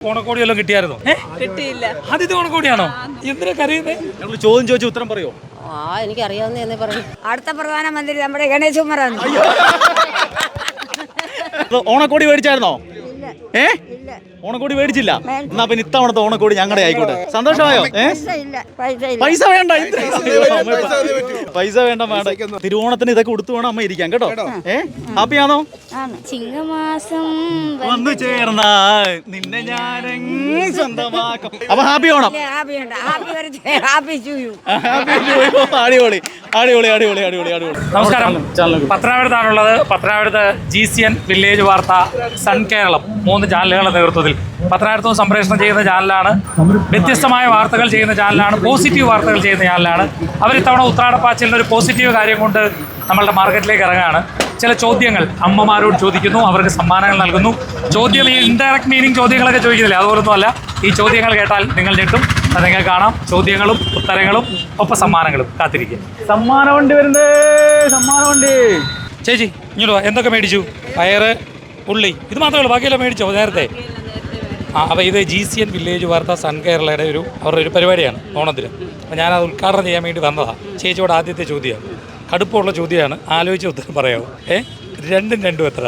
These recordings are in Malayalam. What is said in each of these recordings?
ഓണക്കോടി വല്ലതും കിട്ടിയായിരുന്നോ? കിട്ടിയില്ല. ആദ്യത്തെ ഓണക്കോടിയാണോ? എന്തിനാ കരയുന്നേ? ഞങ്ങൾ ചോദ്യം ചോദിച്ചു ഉത്തരം പറയോ? ആ എനിക്ക് അറിയാവുന്ന പറഞ്ഞു അടുത്ത പ്രധാനമന്ത്രി നമ്മുടെ ഗണേശ് കുമാറാണ്. ഓണക്കോടി മേടിച്ചായിരുന്നോ? ഏ? ഓണക്കോടി മേടിച്ചില്ല. എന്നാ പിന്നെ ഇത്തവണത്തെ ഓണക്കോടി ഞങ്ങളുടെ ആയിക്കോട്ടെ. സന്തോഷമായോ? പൈസ വേണ്ട? പൈസ വേണ്ട വേണ്ട തിരുവോണത്തിന് ഇതൊക്കെ കൊടുത്തു വേണം അമ്മ ഇരിക്കാൻ കേട്ടോ? ഏ? ഹാപ്പിയാണോ ചിങ്ങമാസം വന്നു ചേർന്ന നിന്നെ ഞാൻ സ്വന്തമാക്കും. അപ്പൊ happy Onam. Happy happy happy happy അടിപൊളി. അടിപൊളി അടിപൊളി അടിപൊളി അടിപൊളി. നമസ്കാരം. പത്തനാപുരത്താണുള്ളത് പത്തനാപുരത്ത് G C N village Vartha sun Keralam മൂന്ന് ചാനലുകളുടെ നേതൃത്വത്തിൽ പത്തനാപുരത്തും സംപ്രേഷണം ചെയ്യുന്ന ചാനലാണ് വ്യത്യസ്തമായ വാർത്തകൾ ചെയ്യുന്ന ചാനലാണ് പോസിറ്റീവ് വാർത്തകൾ ചെയ്യുന്ന ചാനലാണ്. അവർ ഇത്തവണ ഉത്രാടപ്പാച്ചിലിന് ഒരു പോസിറ്റീവ് കാര്യം കൊണ്ട് നമ്മളുടെ മാർക്കറ്റിലേക്ക് ഇറങ്ങുകയാണ് ചില ചോദ്യങ്ങൾ അമ്മമാരോട് ചോദിക്കുന്നു അവർക്ക് സമ്മാനങ്ങൾ നൽകുന്നു. ചോദ്യം ഈ ഇൻഡയറക്റ്റ് മീനിങ് ചോദ്യങ്ങളൊക്കെ ചോദിക്കുന്നില്ല? അതുപോലൊന്നുമല്ല. ഈ ചോദ്യങ്ങൾ കേട്ടാൽ നിങ്ങൾ ഞെട്ടും. അത് നിങ്ങൾ കാണാം. ചോദ്യങ്ങളും ഉത്തരങ്ങളും ഒപ്പം സമ്മാനങ്ങളും കാത്തിരിക്കും. സമ്മാന വണ്ടി വരുന്നേ സമ്മാന വണ്ടി. ചേച്ചി ഇങ്ങോട്ട് എന്തൊക്കെ മേടിച്ചു? പയറ് ഉള്ളി. ഇത് മാത്രമേ ഉള്ളൂ. ബാക്കിയെല്ലാം മേടിച്ചോ നേരത്തെ? അപ്പോൾ ഇത് G C N village Vartha sun കേരളയുടെ ഒരു അവരുടെ ഒരു പരിപാടിയാണ് ഓണത്തിന്. അപ്പോൾ ഞാനത് ഉദ്ഘാടനം ചെയ്യാൻ വേണ്ടി വന്നതാണ് ചേച്ചിയോട് ആദ്യത്തെ ചോദ്യമാണ്. കടുപ്പമുള്ള ചോദ്യമാണ്. ആലോചിച്ച് ഉത്തരം പറയാമോ ഏ? രണ്ടും രണ്ടും എത്ര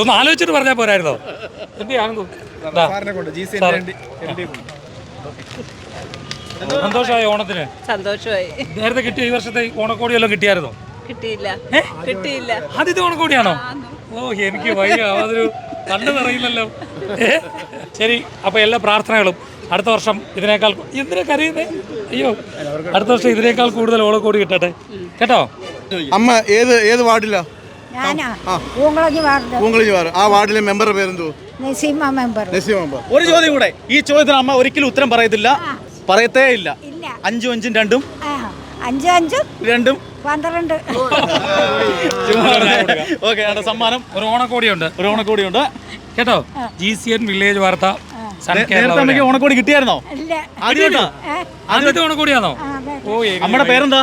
ഒന്ന് ആലോചിച്ചിട്ട് പറഞ്ഞാൽ പോരായിരുന്നോ? എന്ത് സന്തോഷമായ ഓണത്തിന്. സന്തോഷമായി. നേരത്തെ കിട്ടിയ ഈ വർഷത്തെ ഓണക്കോടി എല്ലാം കിട്ടിയായിരുന്നോ? കിട്ടിയില്ല. കിട്ടിയില്ല. ആദ്യത്തെ ഓണക്കോടിയാണോ? ഓ എനിക്ക് വയ്യ. അതൊരു കണ്ണു നിറയുന്നല്ലോ. ഏ? ശരി അപ്പൊ എല്ലാ പ്രാർത്ഥനകളും അടുത്ത വർഷം ഇതിനേക്കാൾ എന്തിനാ കരയുന്നേ? അയ്യോ അടുത്ത വർഷം ഇതിനേക്കാൾ കൂടുതൽ ഓണക്കോടി കിട്ടട്ടെ. കേട്ടോ? അമ്മ ഏത് ഏത് വാർഡിലാ? ആ. വാർഡിലെ മെമ്പറുടെ പേരെന്തോ നസീമ മെമ്പർ. ഒരു ചോദ്യം കൂടെ ഈ ചോദ്യത്തിന് അമ്മ ഒരിക്കലും ഉത്തരം പറയത്തില്ല. പറയത്തേ ഇല്ല. ഇല്ല. അഞ്ചും അഞ്ചും രണ്ടും അഞ്ചും അഞ്ചും രണ്ടും പന്ത്രണ്ട് ഓക്കെ സമ്മാനം. ഒരു ഓണക്കോടിയുണ്ട്. ഒരു ഓണക്കോടി ഉണ്ട് കേട്ടോ ജി സി എൻ വില്ലേജ് വാർത്ത അമ്മയ്ക്ക് ഓണക്കോടി കിട്ടിയായിരുന്നോ? ആദ്യത്തെ ഓണക്കോടിയാണോ നമ്മുടെ പേരെന്താ?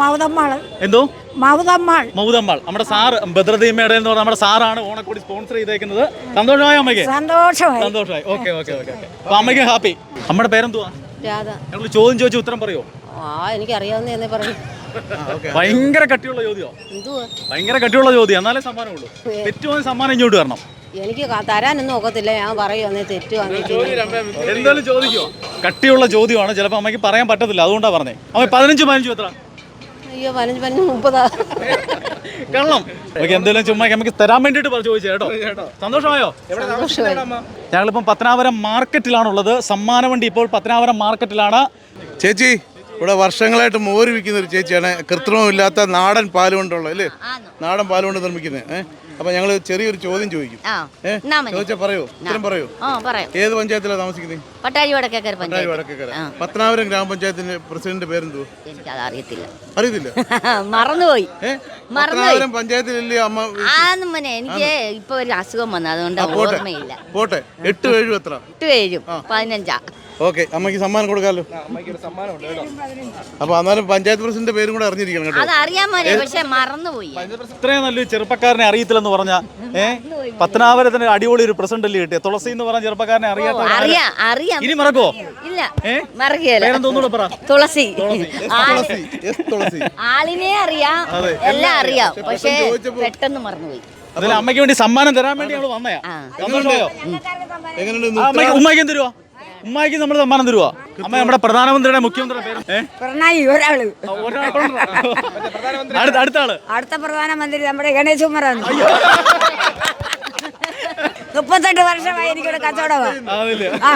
മൗതമ്മാൾ. എന്തോ? മൗതമ്മാൾ. മൗതമ്മാൾ. നമ്മുടെ സാറ് ഭദ്രദീമയുടെ എന്ന് പറഞ്ഞ നമ്മുടെ സാറാണ് ഓണക്കോടി സ്പോൺസർ ചെയ്തേക്കുന്നത്. സന്തോഷമായി അമ്മയ്ക്ക്? സന്തോഷമായി. സന്തോഷമായി. ഓക്കെ ഓക്കെ ഓക്കെ അപ്പൊ അമ്മയ്ക്ക് ഹാപ്പി. നമ്മുടെ പേരെന്തുവാ? രാധ. ചോദ്യം ചോദിച്ചു ഉത്തരം പറയോ? ആ എനിക്കറിയാവുന്ന എന്നേ പറഞ്ഞു ഭയങ്കര കട്ടിയുള്ള ചോദ്യോ ഭയങ്കര കട്ടിയുള്ള ചോദ്യം. എന്നാലേ സമ്മാനമുള്ളൂ. തെറ്റുവാൻ സമ്മാനം ഇങ്ങോട്ട് വരണം. എനിക്ക് തരാനൊന്നും ഒക്കത്തില്ല. ഞാൻ പറയുവാന്നേ തെറ്റുവാണെങ്കിൽ എന്തായാലും ചോദിക്കോ. കട്ടിയുള്ള ചോദ്യമാണ്. ചിലപ്പോൾ അമ്മയ്ക്ക് പറയാൻ പറ്റത്തില്ല. അതുകൊണ്ടാണ് പറഞ്ഞേ. അമ്മ പതിനഞ്ച് പതിനഞ്ച് എത്ര? അയ്യോ പതിനഞ്ച് പതിനഞ്ച് മുപ്പതാ. കള്ളം. ഓക്കെ എന്തെങ്കിലും ചുമ്മാ നമുക്ക് തരാൻ വേണ്ടിയിട്ട് പറഞ്ഞു ചോദിച്ചു കേട്ടോ. സന്തോഷമായോ? സന്തോഷമായി ഞങ്ങളിപ്പം പത്തനാപുരം മാർക്കറ്റിലാണുള്ളത്. സമ്മാന വണ്ടി ഇപ്പോൾ പത്തനാപുരം മാർക്കറ്റിലാണ്. ചേച്ചി ഇവിടെ വർഷങ്ങളായിട്ട് മോര് വിൽക്കുന്ന ഒരു ചേച്ചിയാണ്. കൃത്രിമമില്ലാത്ത നാടൻ പാൽ കൊണ്ടുള്ള അല്ലേ? നാടൻ പാൽ കൊണ്ട് നിർമ്മിക്കുന്നത് ഏഹ് അപ്പൊ ഞങ്ങൾ ചെറിയൊരു ചോദ്യം ചോദിക്കും. ഏഹ് എന്നാ ചോദിച്ചാ പറയോ? ഉത്തരം പറയോ? ഏത് പഞ്ചായത്തിലാണ് താമസിക്കുന്നത് പട്ടാഴി വടക്കേക്കര പട്ടാഴി വടക്കേക്കര. പത്തനാപുരം ഗ്രാമപഞ്ചായത്തിന്റെ പ്രസിഡന്റ് പേരെന്തോ അറിയത്തില്ല. അറിയത്തില്ല? മറന്നുപോയി. പത്തനാപുരം പഞ്ചായത്തിലല്ലേ അമ്മ എനിക്ക് ഇപ്പൊ ഒരു അസുഖം വന്നു. അതുകൊണ്ട് ഓർമ്മയില്ല. പോട്ടെ. എട്ട് ഏഴും എത്ര? എട്ട് ഏഴും. പതിനഞ്ചാ. ഓക്കെ അമ്മയ്ക്ക് സമ്മാനം കൊടുക്കാമല്ലോ അപ്പൊ എന്നാലും പഞ്ചായത്ത് പ്രസിഡന്റ് പേരും കൂടെ അറിഞ്ഞിരിക്കണം കേട്ടോ. അത് അറിയാൻ മോനെ പക്ഷെ മറന്നുപോയി. ഇത്രയും നല്ലൊരു ചെറുപ്പക്കാരനെ അറിയത്തില്ലെന്ന് പറഞ്ഞ ഏഹ് പത്തനാപുരത്തിന് അടിപൊളി ഒരു പ്രസിഡന്റ് അല്ലേ കിട്ടിയ? തുളസി എന്ന് പറഞ്ഞ ചെറുപ്പക്കാരനെ അറിയാത്ത ആരാ? അറിയാം അറിയാം. ഇനി മറക്കോ ഇല്ല പേരെന്തോന്നൂടെ പറ. തുളസി. തുളസി. ആളിനെ അറിയാം എല്ലാം അറിയാം പക്ഷേ പെട്ടെന്ന് മറന്നുപോയി. അതിൽ അമ്മയ്ക്ക് വേണ്ടി സമ്മാനം തരാൻ വേണ്ടി ഞങ്ങൾ വന്നയാ. എങ്ങനെയുണ്ട് അമ്മയ്ക്ക് ഉമ്മയ്ക്ക് എന്ത് തരുവാ? ഉമ്മയ്ക്ക് നമ്മൾ സമ്മാനം തരുവാ? അമ്മ നമ്മുടെ പ്രധാനമന്ത്രിയുടെ മുഖ്യമന്ത്രിയുടെ പേര്? ഏ? പ്രണായി ഒരാൾ. അടുത്ത അടുത്ത ആൾ. അടുത്ത പ്രധാനമന്ത്രി നമ്മുടെ ഗണേശ് കുമാറാണ്. മുപ്പത്തെട്ട് വർഷമായി എനിക്കിവിടെ കച്ചവടമാ അതില്ല ആ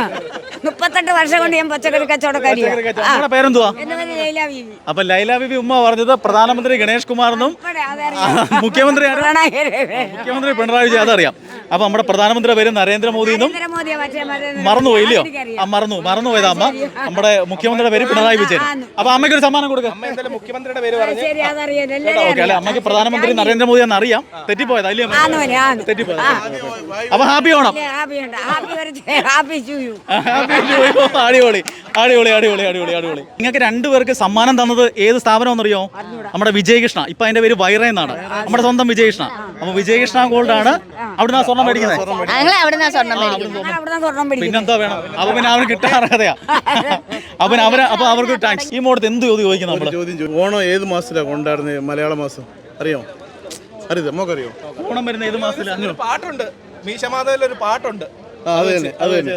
മുപ്പത്തെട്ട് വർഷം കൊണ്ട് ഞാൻ പച്ചക്കറി കച്ചവടക്കാരിയാ. ആ. നമ്മുടെ പേരെന്തുവാ? എന്റെ പേര് ലൈല ബീവി. അപ്പൊ ലൈല ബിബി ഉമ്മ പറഞ്ഞത് പ്രധാനമന്ത്രി ഗണേഷ് കുമാർ എന്നും. മുഖ്യമന്ത്രി മുഖ്യമന്ത്രി പിണറായി വിജയൻ അതറിയാം. അപ്പൊ നമ്മുടെ പ്രധാനമന്ത്രിയുടെ പേര് നരേന്ദ്രമോദി എന്നും മറന്നുപോയി ഇല്ലയോ. ആ മറന്നു മറന്നുപോയത് അമ്മ. നമ്മുടെ മുഖ്യമന്ത്രിയുടെ പേര് പിണറായി വിജയൻ. അപ്പൊ അമ്മയ്ക്ക് ഒരു സമ്മാനം കൊടുക്കാം. ആ, ശരി അതറിയാം. എല്ലാവരും ഓക്കെ അല്ലെ? അമ്മയ്ക്ക് പ്രധാനമന്ത്രി നരേന്ദ്രമോദി എന്ന് അറിയാം. തെറ്റിപ്പോയതാ ഇല്ലയോ തെറ്റിപ്പോയതാ. അപ്പൊ ഹാപ്പി ഓണം. അടിപൊളി. അടിപൊളി അടിപൊളി അടിപൊളി അടിപൊളി. നിങ്ങൾക്ക് രണ്ടുപേർക്ക് സമ്മാനം തന്നത് ഏത് സ്ഥാപനം എന്നറിയോ? നമ്മുടെ വിജയകൃഷ്ണ. ഇപ്പൊ അതിന്റെ പേര് വൈറ എന്നാണ്. നമ്മുടെ സ്വന്തം വിജയകൃഷ്ണ. അപ്പൊ വിജയകൃഷ്ണ ഗോൾഡ് ആണ്. അവിടുന്ന് സ്വർണം മേടിക്കുന്നത്? പിന്നെന്താ വേണം? അപ്പൊ പിന്നെ അവന് കിട്ടാൻ അർഹതയാ. അവൻ അവർ അപ്പൊ അവർക്ക് താങ്ക്സ് ഈ മോഡത്ത് എന്ത് ചോദ്യം ചോദിക്കുന്നു ഒരു നമ്മൾ? ചോദ്യം ചോദിക്കും ഓണം ഏത് മാസത്തിലാണ് കൊണ്ടാടുന്നത്? മലയാള മാസം. അറിയോ? അറിയോ നമുക്കറിയോ ഓണം വരുന്ന ഏത് മാസത്തിലാണ് പാട്ടുണ്ട്. മീശമാധവയിൽ ഒരു പാട്ടുണ്ട് അത് തന്നെ അത് തന്നെ.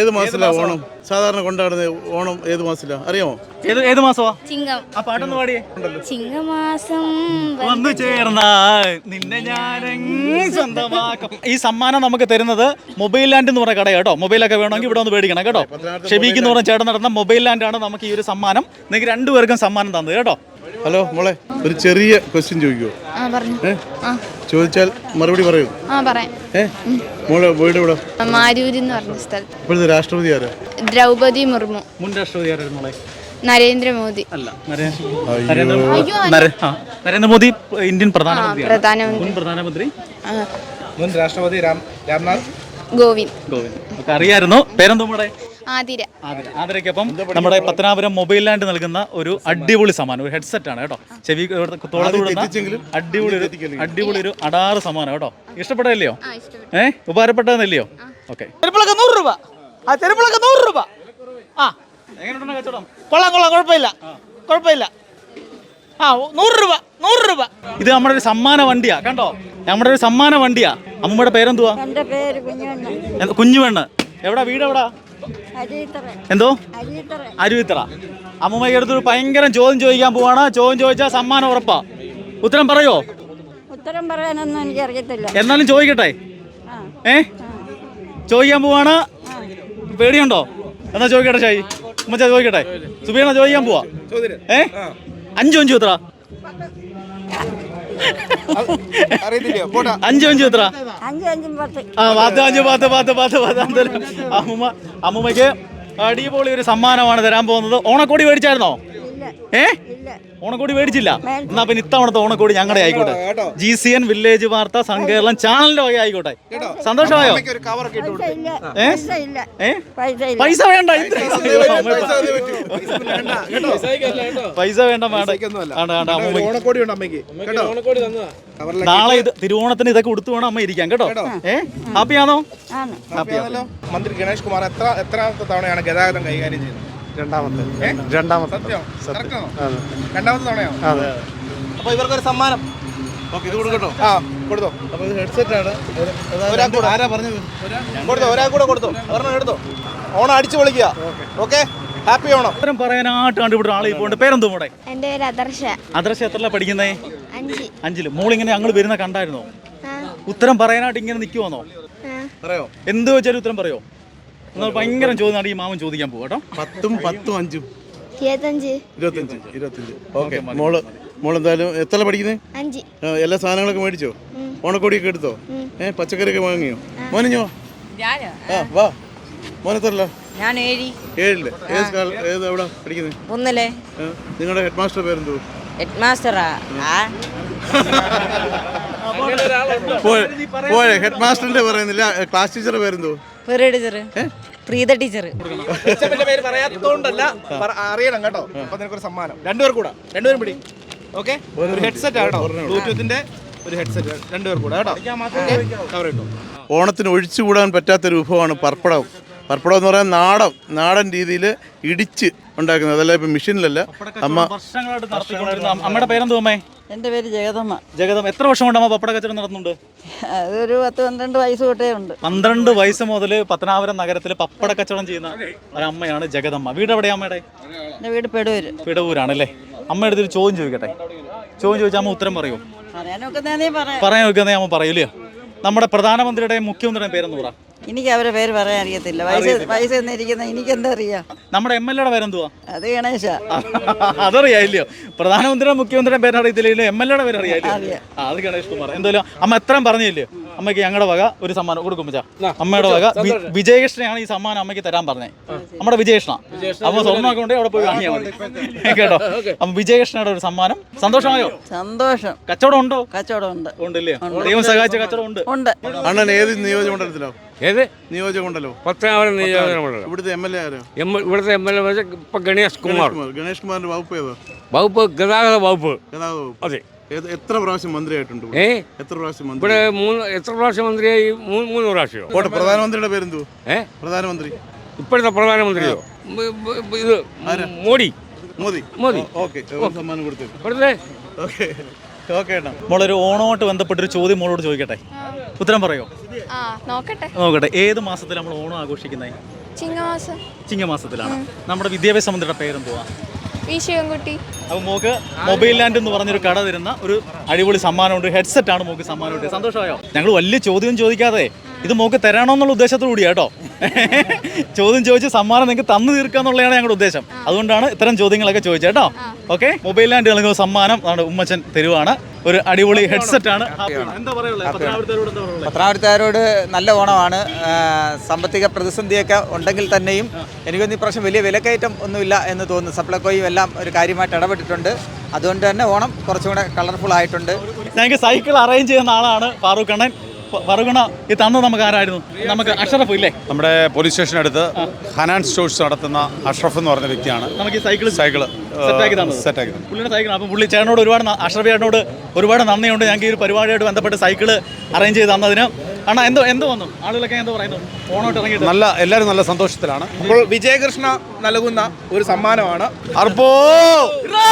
ഏത് മാസത്തിലാണ് ഓണം? സാധാരണ കൊണ്ടാടുന്നത് ഓണം ഏത് മാസത്തിലാണ് അറിയാമോ? ഏത് ഏത് മാസമാ? ചിങ്ങം. ആ പാട്ടൊന്ന് പാടിയേ. ചിങ്ങമാസം വന്നു ചേർന്നാൽ നിന്നെ ഞാൻ സ്വന്തമാക്കും. ഈ സമ്മാനം നമുക്ക് തരുന്നത് മൊബൈൽ ലാൻഡ് എന്ന് പറഞ്ഞ കട കേട്ടോ. മൊബൈലൊക്കെ വേണമെങ്കിൽ ഇവിടെ ഒന്ന് മേടിക്കണം കേട്ടോ. ഷെബീക്ക് എന്ന് പറഞ്ഞ ചേട്ടൻ നടന്ന മൊബൈൽ ലാൻഡ് ആണ് നമുക്ക് ഈ ഒരു സമ്മാനം. നിങ്ങൾക്ക് രണ്ടുപേർക്കും സമ്മാനം തന്നത് കേട്ടോ. ഹലോ മോളെ ഒരു ചെറിയ ക്വസ്റ്റ്യൻ ചോദിക്കുമോ ആ പറഞ്ഞു. ഏ? ചോദിച്ചാൽ മറുപടി പറയൂ. മോളെ വീട് ഇവിടെ മാരൂര് എന്ന് പറഞ്ഞ സ്ഥലത്ത് ഇപ്പോഴത്തെ രാഷ്ട്രപതി ആരാ? ദ്രൗപദി മുർമു. മുൻ രാഷ്ട്രപതി ആരായിരുന്നു മോളെ? നരേന്ദ്രമോദി. അല്ല നരേന്ദ്രമോദി ഇന്ത്യൻ പ്രധാനമന്ത്രി. മുൻ പ്രധാനമന്ത്രി? മുൻ രാഷ്ട്രപതി രാം രാംനാഥ്? ഗോവിന്ദ്. ഗോവിന്ദ്. അറിയായിരുന്നു പേരെന്തോ നമ്മുടെ ആതിര. ആതിര. ആതിരയ്ക്കൊപ്പം നമ്മുടെ പത്തനാപുരം മൊബൈൽ ലാൻഡ് നൽകുന്ന ഒരു അടിപൊളി സമ്മാനം ഒരു ഹെഡ്സെറ്റ് ആണ് കേട്ടോ. ചെവി ഇവിടുത്തെ തോളത്ത് വിടുന്ന തെറ്റിച്ചെങ്കിലും അടിപൊളി ഒരു അടിപൊളി ഒരു അടാറ് സമ്മാനം കേട്ടോ. ഇഷ്ടപ്പെട്ടതല്ലയോ ആ ഇഷ്ടപ്പെട്ടു. ഏ? ഉപകാരപ്പെട്ടതെന്നല്ലയോ? ഓക്കെ. ചെരുപ്പിളൊക്കെ നൂറ് രൂപ. ആ ചെരുപ്പിളൊക്കെ നൂറ് രൂപ. ആ. കൊള്ളാം കൊള്ളാം. കുഴപ്പമില്ല. കുഴപ്പമില്ല. ആ നൂറ് രൂപ. നൂറ് രൂപ. ഇത് നമ്മുടെ ഒരു സമ്മാന വണ്ടിയാ കണ്ടോ? നമ്മുടെ ഒരു സമ്മാന വണ്ടിയാ. അമ്മയുടെ പേരെന്തുവാ? കുഞ്ഞുവെണ്ണ്. എവിടാ വീട് എവിടാ? എന്തോ? അരുവിത്തറ. അമ്മൂമ്മയ്ക്ക് അടുത്തൊരു ഭയങ്കര ചോദ്യം ചോദിക്കാൻ പോവാണ്. ചോദ്യം ചോദിച്ചാൽ സമ്മാനം ഉറപ്പാ. ഉത്തരം പറയോ? ഉത്തരം പറയാനൊന്നും എനിക്ക് അറിയത്തില്ല എന്നാലും ചോദിക്കട്ടെ. ആ. ഏ? ചോദിക്കാൻ പോവാണ്. പേടിയുണ്ടോ? എന്നാ ചോദിക്കട്ടെ ഷായി. ഉമ്മച്ച ചോദിക്കട്ടെ. സുബീണ ചോദിക്കാൻ പോവാ? ഏ? അഞ്ചു അഞ്ചു എത്ര അഞ്ചു അഞ്ചു എത്ര? അഞ്ച് അഞ്ചും പത്ത് ആ പത്ത് അഞ്ചു പത്ത് പത്ത് പത്ത് പത്ത്. എന്തായാലും അമ്മൂമ്മ അമ്മൂമ്മയ്ക്ക് അടിപൊളി ഒരു സമ്മാനമാണ് തരാൻ പോകുന്നത്. ഓണക്കോടി മേടിച്ചായിരുന്നോ? ഇല്ല. ഏ? ഇല്ല. ഓണക്കോടി മേടിച്ചില്ല. എന്നാ പിന്നെ ഇത്തവണത്തെ ഓണക്കോടി ഞങ്ങളുടെ ആയിക്കോട്ടെ. ജി സി എൻ വില്ലേജ് വാർത്ത സങ്കേരളം ചാനലിന്റെ വക ആയിക്കോട്ടെ. സന്തോഷമായോ? പൈസ വേണ്ട പൈസ വേണ്ട നാളെ ഇത് തിരുവോണത്തിന് ഇതൊക്കെ ഉടുത്തു വേണം അമ്മ ഇരിക്കാം കേട്ടോ. ഏ? ഹാപ്പിയാണോ ഹാപ്പിയാണല്ലോ മന്ത്രി ഗണേഷ് കുമാർ എത്ര എത്ര തവണയാണ് ഗതാഗതം കൈകാര്യം ചെയ്യുന്നത്? രണ്ടാമത്തെ. രണ്ടാമത്തെ. സത്യം? രണ്ടാമത്തെ തവണയാണോ അപ്പൊ ഇവർക്കൊരു സമ്മാനം. ഓക്കെ ഇത് കൊടുക്കട്ടോ. ആ കൊടുത്തോ. അപ്പോൾ ഇത് ഹെഡ്സെറ്റ് ആണ് ഒരാൾ കൂടെ. ആരാ പറഞ്ഞു കൊടുത്തോ ഒരാൾ കൂടെ കൊടുത്തോ. ഒരെണ്ണം എടുത്തോ. ഓണം അടിച്ചു പൊളിക്കുക. ഓക്കെ. ഹാപ്പി ഓണം. ഉത്തരം പറയാനായിട്ട് കണ്ടുപിടുന്ന ആളെ ഇപ്പോൾ പേരെന്തോ മോടെ എന്റെ പേര് അദർശ. അദ്രശ എത്രല്ല പഠിക്കുന്നേ? അഞ്ച്. അഞ്ചിൽ. മോളിങ്ങനെ ഞങ്ങൾ വരുന്ന കണ്ടായിരുന്നോ? ഉത്തരം പറയാനായിട്ട് ഇങ്ങനെ നിൽക്കുവാന്നോ പറയോ? എന്ത് വെച്ചാലും ഉത്തരം പറയോ? എന്നാൽ ഭയങ്കര ചോദ്യം ഈ മാമൻ ചോദിക്കാൻ പോകും കേട്ടോ. പത്തും പത്തും അഞ്ചും. ഇരുപത്തഞ്ച്. ഇരുപത്തഞ്ച് ഇരുപത്തഞ്ച്. ഓക്കെ മോൾ മോൾ എന്തായാലും എത്ര പഠിക്കുന്നത് അഞ്ച്. എല്ലാ സാധനങ്ങളൊക്കെ മേടിച്ചോ? ഓണക്കോടിയൊക്കെ എടുത്തോ? ഏ പച്ചക്കറിയൊക്കെ വാങ്ങിയോ? മോനിഞ്ഞോ? ആ വാ. മോനെത്തരല്ല ഞാൻ ഏഴി. ഏഴിൽ. ഏത് ഏത് എവിടെ പഠിക്കുന്നത് ഒന്നല്ലേ നിങ്ങളുടെ ഹെഡ് മാസ്റ്റർ പേരെന്തോ ഹെഡ് മാസ്റ്ററാ ആ. പോയെ ഹെഡ് മാസ്റ്ററിന്റെ പറയുന്നില്ല ക്ലാസ് ടീച്ചറുടെ പേരെന്തോ പെറേ ടീച്ചർ പ്രീത ടീച്ചർ എന്റെ പേര് പറയാത്തോണ്ടല്ല പറ- അറിയണം കേട്ടോ. അപ്പൊ നിനക്കൊരു സമ്മാനം. രണ്ടുപേർ കൂടെ. രണ്ടുപേരും പിടി. ഓക്കെ ഒരു ഹെഡ്സെറ്റ് കേട്ടോ. ബ്ലൂടൂത്തിന്റെ ഒരു ഹെഡ്സെറ്റ് രണ്ടുപേർ കൂടെ കേട്ടോ. കവർ കിട്ടും ഓണത്തിന് ഒഴിച്ചുകൂടാൻ പറ്റാത്തൊരു വിഭവമാണ് പർപ്പടം. പർപ്പടം എന്ന് പറയാൻ നാടൻ നാടൻ രീതിയിൽ ഇടിച്ച് ഉണ്ടാക്കുന്നത്. അതല്ല ഇപ്പം മെഷീനിലല്ല. അമ്മ വർഷങ്ങളായിട്ട് നടത്തിക്കൊണ്ടിരുന്ന അമ്മയുടെ പേരെന്തോ അമ്മേ എന്റെ പേര് ജഗതമ്മ ജഗതമ്മ എത്ര വർഷം കൊണ്ട് അമ്മ പപ്പട കച്ചവടം നടത്തുന്നുണ്ട്? അതൊരു പത്ത് പന്ത്രണ്ട് വയസ്സ് തൊട്ടേ ഉണ്ട്. പന്ത്രണ്ട് വയസ്സ് മുതൽ പത്തനാപുരം നഗരത്തിൽ പപ്പട കച്ചവടം ചെയ്യുന്ന ഒരമ്മയാണ് ജഗതമ്മ വീട് എവിടെയാ അമ്മയുടെ? എന്റെ വീട് പെടുവര് പിടവൂരാണല്ലേ? അമ്മ എടുത്തൊരു ചോദ്യം ചോദിക്കട്ടെ? ചോദ്യം ചോദിച്ചാൽ അമ്മ ഉത്തരം പറയൂ. പറയാൻ വെക്കുന്നേ അമ്മ പറയൂലേ നമ്മുടെ പ്രധാനമന്ത്രിയുടെയും മുഖ്യമന്ത്രിയുടെ പേരെന്ന് പറ. എനിക്ക് അവരെ പേര് പറയാൻ അറിയത്തില്ല. വയസ്സ് വയസ്സ് എന്നിരിക്കുന്ന എനിക്കെന്താ അറിയാം? നമ്മുടെ എം എൽ എയുടെ പേരെന്തുവാ? അത് ഗണേശ. അതറിയാം ഇല്ലയോ പ്രധാനമന്ത്രിയുടെ മുഖ്യമന്ത്രിയുടെ പേര് അറിയത്തില്ലല്ലോ എം എൽ എയുടെ പേര് അറിയാം. ആ അത് ഗണേഷ് കുമാർ. എന്തായാലും അമ്മ എത്രയും പറഞ്ഞില്ലയോ അമ്മയ്ക്ക് ഞങ്ങളുടെ വക ഒരു സമ്മാനം കൊടുക്കും മച്ചാ അമ്മയുടെ വക. വിജയകൃഷ്ണയാണ് ഈ സമ്മാനം അമ്മയ്ക്ക് തരാൻ പറഞ്ഞത് നമ്മുടെ വിജയകൃഷ്ണ അപ്പൊ സ്വർണമൊക്കെ ഉണ്ടെങ്കിൽ അവിടെ പോയി വാങ്ങിയാൽ മതി. കേട്ടോ? അപ്പൊ വിജയകൃഷ്ണയുടെ ഒരു സമ്മാനം. സന്തോഷമായോ? സന്തോഷം. കച്ചവടം ഉണ്ടോ? കച്ചവടം ഉണ്ട്. ഉണ്ടല്ലേ ദൈവം സഹായിച്ച കച്ചവടം ഉണ്ട്. ഉണ്ട്. അണ്ണൻ ഏത് നിയോജകമണ്ഡലത്തിലോ? ഏത്? നിയോജകമണ്ഡലോ? പത്തനാപുരം നിയോജകമണ്ഡലം. ഇവിടുത്തെ എം എൽ എ ആരോ? ഇവിടുത്തെ എം എൽ എ ഇപ്പൊ ഗണേഷ് കുമാർ. ഗണേഷ് കുമാറിന്റെ വകുപ്പ് ഏതോ? വകുപ്പ് ഗതാഗത വകുപ്പ്. ഗതാഗത വകുപ്പ്. അതെ. എത്ര പ്രാവശ്യം മന്ത്രിയായിട്ടുണ്ട് ഏ? എത്ര പ്രാവശ്യം മന്ത്രി? ഇവിടെ മൂന്ന് എത്ര പ്രാവശ്യം മന്ത്രിയായി? മൂന്ന് മൂന്ന് പ്രാവശ്യമോ പോട്ടെ പ്രധാനമന്ത്രിയുടെ പേരെന്തോ? ഏ? പ്രധാനമന്ത്രി. ഇപ്പോഴത്തെ പ്രധാനമന്ത്രിയോ? ഇത് മോഡി മോദി. മോദി. ഓക്കെ. സമ്മാനം കൊടുത്തു ഓക്കെ. ഓക്കെ ഏട്ടാ. മോളൊരു ഓണമായിട്ട് ബന്ധപ്പെട്ടൊരു ചോദ്യം മോളോട് ചോദിക്കട്ടെ? ഉത്തരം പറയോ? ആ നോക്കട്ടെ. നോക്കട്ടെ. ഏത് മാസത്തിൽ നമ്മൾ ഓണം ആഘോഷിക്കുന്നത്? ചിങ്ങമാസം. ചിങ്ങമാസത്തിലാണ്. നമ്മുടെ വിദ്യാഭ്യാസ മന്ത്രിയുടെ പേരെന്തുവാ? വി ശിവൻകുട്ടി. അപ്പോൾ മോക്ക് മൊബൈൽ ലാൻഡ് എന്ന് പറഞ്ഞൊരു കട തരുന്ന ഒരു അടിപൊളി സമ്മാനമുണ്ട് ഹെഡ്സെറ്റ് ആണ് മോക്ക് സമ്മാനമുണ്ട് സന്തോഷമായോ? ഞങ്ങൾ വലിയ ചോദ്യം ചോദിക്കാതെ ഇത് മോക്ക് തരാണമെന്നുള്ള എന്നുള്ള കൂടിയാ കേട്ടോ. ചോദ്യം ചോദിച്ച് സമ്മാനം നിങ്ങൾക്ക് തന്നു തീർക്കാന്നുള്ളതാണ് ഞങ്ങളുടെ ഉദ്ദേശം. അതുകൊണ്ടാണ് ഇത്തരം ചോദ്യങ്ങളൊക്കെ ചോദിച്ചത് കേട്ടോ. ഓക്കെ? മൊബൈൽ ലാൻഡ് നൽകുന്ന സമ്മാനം നമ്മുടെ ഉമ്മച്ചൻ തരുവാണ്. ഒരു അടിപൊളി ഹെഡ്സെറ്റ് ആണ്. എന്താ പറയുള്ളത് പത്തനാപുരത്തുകാരോട് എന്താ പറയുള്ളത് പത്തനാപുരത്തുകാരോട് നല്ല ഓണമാണ്. സാമ്പത്തിക പ്രതിസന്ധിയൊക്കെ ഉണ്ടെങ്കിൽ തന്നെയും എനിക്കൊന്നും ഇപ്രാവശ്യം വലിയ വിലക്കയറ്റം ഒന്നുമില്ല എന്ന് തോന്നുന്നു. സപ്ലക്കോയും എല്ലാം ഒരു കാര്യമായിട്ട് ഇടപെട്ടിട്ടുണ്ട്. അതുകൊണ്ട് തന്നെ ഓണം കുറച്ചും കൂടെ കളർഫുൾ ആയിട്ടുണ്ട് ഞങ്ങൾക്ക് സൈക്കിൾ അറേഞ്ച് ചെയ്യുന്ന ആളാണ് ഫാറൂഖ് അണ്ണൻ. ഫ- ഈ തന്നത് നമുക്ക് ആരായിരുന്നു? നമുക്ക് അഷറഫ് ഇല്ലേ? നമ്മുടെ പോലീസ് സ്റ്റേഷനടുത്ത് ഹനാൻ സ്റ്റോഴ്സ് നടത്തുന്ന അഷറഫ് എന്ന് പറഞ്ഞ വ്യക്തിയാണ്. നമുക്ക് ഈ സൈക്കിൾ സൈക്കിൾ സെറ്റാക്കി തന്നത്. സെറ്റാക്കി തന്നത്. പുള്ളിയുടെ സൈക്കിൾ അപ്പം പുള്ളി ചേട്ടനോട് ഒരുപാട് അഷറഫ് ചേട്ടനോട് ഒരുപാട് നന്ദിയുണ്ട്. ഞങ്ങൾക്ക് ഈ ഒരു പരിപാടിയായിട്ട് ബന്ധപ്പെട്ട് സൈക്കിൾ അറേഞ്ച് ചെയ്ത് തന്നതിന്. അണ്ണാ എന്തോ എന്തോ വന്നു? ആളുകളൊക്കെ എന്തോ പറയുന്നു. ഫോണോട്ട് ഇറങ്ങി നല്ല എല്ലാവരും നല്ല സന്തോഷത്തിലാണ്. അപ്പോൾ വിജയകൃഷ്ണ നൽകുന്ന ഒരു സമ്മാനമാണ്. അർപ്പോ ഇറാ!